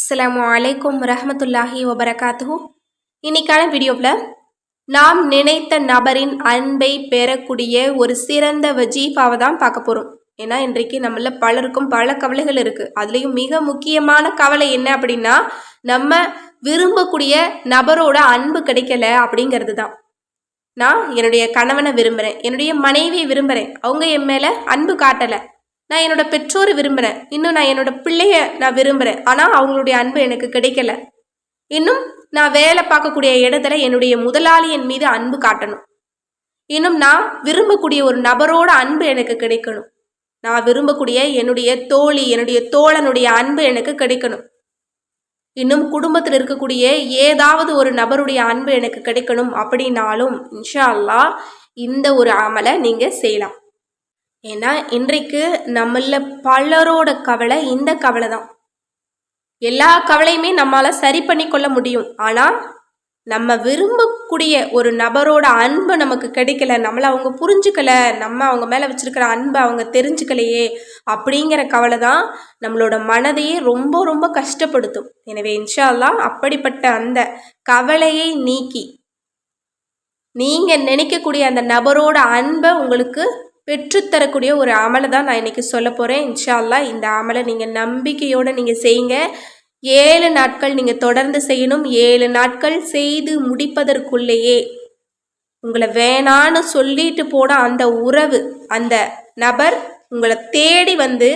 அஸ்லாம் அலைக்கும் ரஹமத்துல்லாஹி வபரகாத்து இன்னைக்கான வீடியோவில் நாம் நினைத்த நபரின் அன்பை பெறக்கூடிய ஒரு சிறந்த வஜீஃபாவை தான் பார்க்க போகிறோம் ஏன்னா இன்றைக்கு நம்மள பலருக்கும் பல கவலைகள் இருக்குது அதுலேயும் மிக முக்கியமான கவலை என்ன அப்படின்னா நம்ம விரும்பக்கூடிய நபரோட அன்பு கிடைக்கல அப்படிங்கிறது தான். நான் என்னுடைய கணவனை விரும்புகிறேன் என்னுடைய மனைவியை விரும்புகிறேன் அவங்க என் மேலே அன்பு காட்டலை. நான் என்னோட பெற்றோரை விரும்புகிறேன் இன்னும் நான் என்னோட பிள்ளைய நான் விரும்புகிறேன் ஆனால் அவங்களுடைய அன்பு எனக்கு கிடைக்கல. இன்னும் நான் வேலை பார்க்கக்கூடிய இடத்துல என்னுடைய முதலாளியின் மீது அன்பு காட்டணும். இன்னும் நான் விரும்பக்கூடிய ஒரு நபரோட அன்பு எனக்கு கிடைக்கணும். நான் விரும்பக்கூடிய என்னுடைய தோழி என்னுடைய தோழனுடைய அன்பு எனக்கு கிடைக்கணும். இன்னும் குடும்பத்தில் இருக்கக்கூடிய ஏதாவது ஒரு நபருடைய அன்பு எனக்கு கிடைக்கணும் அப்படின்னாலும் இன்ஷா அல்லா இந்த ஒரு அமலை நீங்கள் செய்யலாம். ஏன்னா இன்றைக்கு நம்மள பலரோட கவலை இந்த கவலை தான் எல்லா கவலையுமே நம்மளால் சரி பண்ணி கொள்ள முடியும். ஆனால் நம்ம விரும்பக்கூடிய ஒரு நபரோட அன்பு நமக்கு கிடைக்கல நம்மளை அவங்க புரிஞ்சுக்கல நம்ம அவங்க மேலே வச்சுருக்கிற அன்பை அவங்க தெரிஞ்சுக்கலையே அப்படிங்கிற கவலை தான் நம்மளோட மனதையே ரொம்ப ரொம்ப கஷ்டப்படுத்தும். எனவே இன்ஷால்லாம் அப்படிப்பட்ட அந்த கவலையை நீக்கி நீங்கள் நினைக்கக்கூடிய அந்த நபரோட அன்பை உங்களுக்கு பெற்றுத்தரக்கூடிய ஒரு அமலை தான் நான் இன்றைக்கி சொல்ல போகிறேன் இன்ஷால்லா இந்த அமலை நீங்கள் நம்பிக்கையோடு நீங்கள் செய்யுங்க. ஏழு நாட்கள் நீங்கள் தொடர்ந்து செய்யணும். ஏழு நாட்கள் செய்து முடிப்பதற்குள்ளேயே உங்களை வேணான்னு சொல்லிட்டு போன அந்த உறவு அந்த நபர் உங்களை தேடி வந்து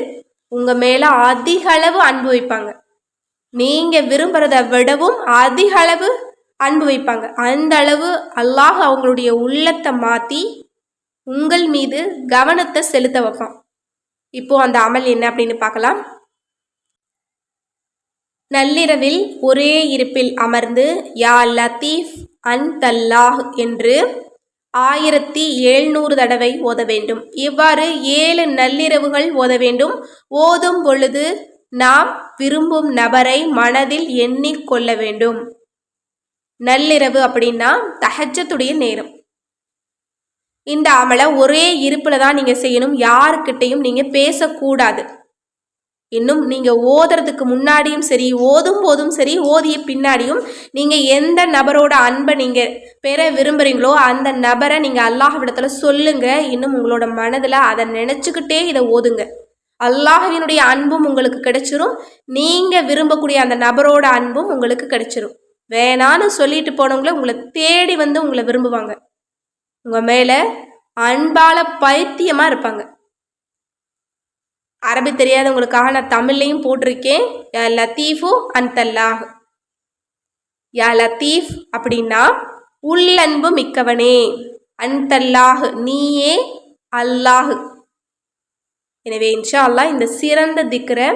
உங்கள் மேலே அதிக அளவு அன்பு வைப்பாங்க. நீங்கள் விரும்புகிறத விடவும் அதிக அளவு அன்பு வைப்பாங்க. அந்த அளவு அல்லாஹ் அவங்களுடைய உள்ளத்தை மாற்றி உங்கள் மீது கவனத்தை செலுத்த வைப்பான் இப்போ அந்த அமல் என்ன அப்படின்னு பார்க்கலாம். நள்ளிரவில் ஒரே இருப்பில் அமர்ந்து யா லத்தீஃப் அன் தல்லாஹ் என்று ஆயிரத்தி எழுநூறு தடவை ஓத வேண்டும். இவ்வாறு ஏழு நள்ளிரவுகள் ஓத வேண்டும். ஓதும் பொழுது நாம் விரும்பும் நபரை மனதில் எண்ணிக்கொள்ள வேண்டும். நள்ளிரவு அப்படின்னா தஹஜத்துடைய நேரம். இந்த அமலை ஒரே இருப்பில் தான் நீங்கள் செய்யணும். யாருக்கிட்டையும் நீங்கள் பேசக்கூடாது. இன்னும் நீங்கள் ஓதுறதுக்கு முன்னாடியும் சரி ஓதும் போதும் சரி ஓதிய பின்னாடியும் நீங்கள் எந்த நபரோட அன்பை நீங்கள் பெற விரும்புகிறீங்களோ அந்த நபரை நீங்கள் அல்லாஹ்விடத்தில் சொல்லுங்கள் இன்னும் உங்களோட மனதில் அதை நினச்சிக்கிட்டே இதை ஓதுங்க. அல்லாஹவினுடைய அன்பும் உங்களுக்கு கிடைச்சிரும். நீங்கள் விரும்பக்கூடிய அந்த நபரோட அன்பும் உங்களுக்கு கிடைச்சிரும். வேணான்னு சொல்லிட்டு போனவங்கள உங்களை தேடி வந்து உங்களை விரும்புவாங்க. உங்கள் மேலே அன்பால் பைத்தியமாக இருப்பாங்க. அரபி தெரியாதவங்களுக்காக நான் தமிழ்லையும் போட்டிருக்கேன். யா லத்தீஃபு அன்தல்லாஹ் யா லத்தீஃப் அப்படின்னா உள்ளன்பு மிக்கவனே. அன்தல்லாஹ் நீயே அல்லாஹ். எனவே இன்ஷா அல்லாஹ் இந்த சிறந்த திக்கரை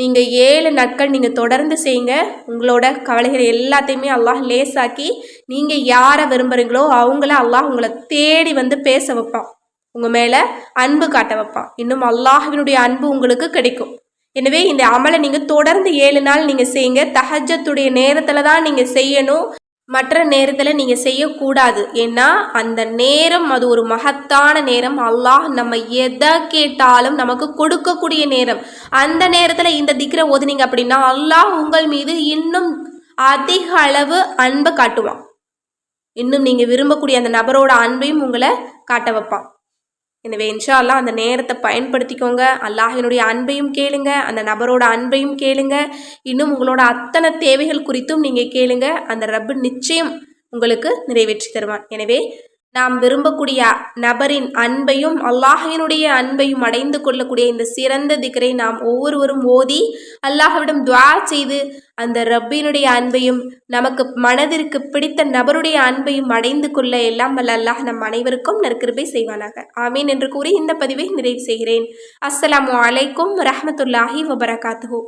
நீங்கள் ஏழு நாட்கள் நீங்கள் தொடர்ந்து செய்யுங்க. உங்களோட கவலைகள் எல்லாத்தையுமே அல்லாஹ் லேசாக்கி நீங்கள் யாரை விரும்புகிறீங்களோ அவங்கள அல்லாஹ் உங்களை தேடி வந்து பேச வைப்பான். உங்கள் மேலே அன்பு காட்ட வைப்பான். இன்னும் அல்லாஹினுடைய அன்பு உங்களுக்கு கிடைக்கும். எனவே இந்த அமலை நீங்கள் தொடர்ந்து ஏழு நாள் நீங்கள் செய்யுங்க. தஹஜத்துடைய நேரத்தில் தான் நீங்கள் செய்யணும். மற்ற நேரத்தில் நீங்கள் செய்யக்கூடாது. ஏன்னா அந்த நேரம் அது ஒரு மகத்தான நேரம். அல்லாஹ் நம்ம எதை கேட்டாலும் நமக்கு கொடுக்கக்கூடிய நேரம். அந்த நேரத்தில் இந்த திக்ரை ஓதுனீங்க அப்படின்னா அல்லாஹ் உங்கள் மீது இன்னும் அதிக அளவு அன்பை காட்டுவான். இன்னும் நீங்கள் விரும்பக்கூடிய அந்த நபரோட அன்பையும் உங்களை காட்ட வைப்பான். எனவே இன்ஷா அல்லா அந்த நேரத்தை பயன்படுத்திக்கோங்க. அல்லாஹினுடைய அன்பையும் கேளுங்க. அந்த நபரோட அன்பையும் கேளுங்க. இன்னும் உங்களோட அத்தனை தேவைகள் குறித்தும் நீங்கள் கேளுங்க. அந்த ரப்பு நிச்சயம் உங்களுக்கு நிறைவேற்றி தருவான். எனவே நாம் விரும்பக்கூடிய நபரின் அன்பையும் அல்லாஹினுடைய அன்பையும் அடைந்து கொள்ளக்கூடிய இந்த சிறந்த திக்கரை நாம் ஒவ்வொருவரும் ஓதி அல்லாஹவிடம் துவா செய்து அந்த ரப்பினுடைய அன்பையும் நமக்கு மனதிற்கு பிடித்த நபருடைய அன்பையும் அடைந்து கொள்ள எல்லாம் வல்ல அல்லாஹ் நம் அனைவருக்கும் நற்கிருபை செய்வானாக. ஆமீன் என்று கூறி இந்த பதிவை நிறைவு செய்கிறேன். அஸ்ஸலாமு அலைக்கும் ரஹமத்துல்லாஹி வபரகாத்துஹூ.